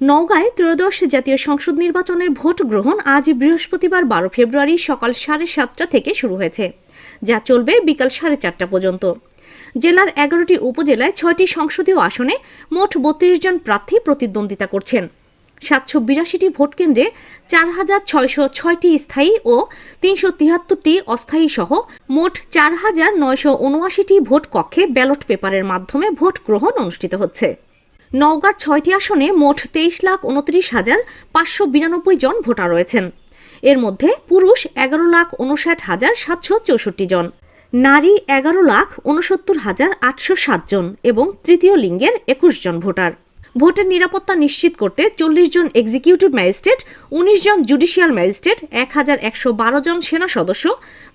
নওগাঁয় ত্রয়োদশ জাতীয় সংসদ নির্বাচনের ভোট গ্রহণ আজ বৃহস্পতিবার বারো ফেব্রুয়ারি সকাল সাড়ে সাতটা থেকে শুরু হয়েছে, যা চলবে বিকাল সাড়ে চারটা পর্যন্ত। জেলার এগারোটি উপজেলায় ছয়টি সংসদীয় আসনে মোট বত্রিশ জন প্রার্থী প্রতিদ্বন্দ্বিতা করছেন। সাতশো বিরাশিটি ভোট কেন্দ্রে চার হাজার ছয়শো ছয়টি স্থায়ী ও তিনশো তিয়াত্তরটি অস্থায়ী সহ মোট চার হাজার নয়শো উনআশিটি ভোট কক্ষে ব্যালট পেপারের মাধ্যমে ভোট গ্রহণ অনুষ্ঠিত হচ্ছে। নওগাঁর ছয়টি আসনে মোট তেইশ লাখ উনত্রিশ হাজার পাঁচশো বিরানব্বই জন ভোটার রয়েছেন। এর মধ্যে পুরুষ এগারো লাখ উনষাট হাজার সাতশো চৌষট্টি জন, নারী এগারো লাখ উনসত্তর হাজার আটশো সাত জন এবং তৃতীয় লিঙ্গের একুশ জন ভোটার। ভোটের নিরাপত্তা নিশ্চিত করতে চল্লিশ জন এক্সিকিউটিভ ম্যাজিস্ট্রেট উনিশ জন জুডিশিয়াল ম্যাজিস্ট্রেট এক হাজার একশো বারো জন সেনা সদস্য,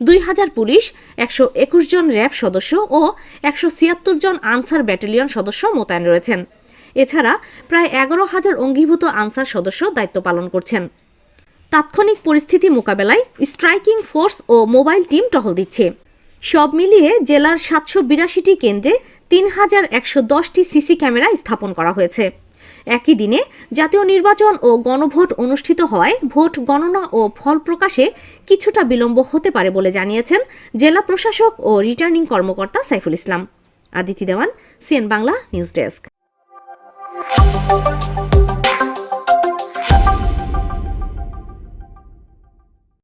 দুই হাজার পুলিশ, একশো একুশ জন র্যাব সদস্য ও একশো ছিয়াত্তর জন আনসার ব্যাটালিয়ন সদস্য মোতায়েন রয়েছেন। এছাড়া প্রায় এগারো হাজার অঙ্গীভূত আনসার সদস্য দায়িত্ব পালন করছেন। তাৎক্ষণিক পরিস্থিতি মোকাবেলায় স্ট্রাইকিং ফোর্স ও মোবাইল টিম টহল দিচ্ছে। সব মিলিয়ে জেলার সাতশো বিরাশিটি কেন্দ্রে তিন হাজার একশো দশটি সিসি ক্যামেরা স্থাপন করা হয়েছে। একই দিনে জাতীয় নির্বাচন ও গণভোট অনুষ্ঠিত হওয়ায় ভোট গণনা ও ফল প্রকাশে কিছুটা বিলম্ব হতে পারে বলে জানিয়েছেন জেলা প্রশাসক ও রিটার্নিং কর্মকর্তা Saiful Islam. Aditi Dewan, CN Bangla news desk. Música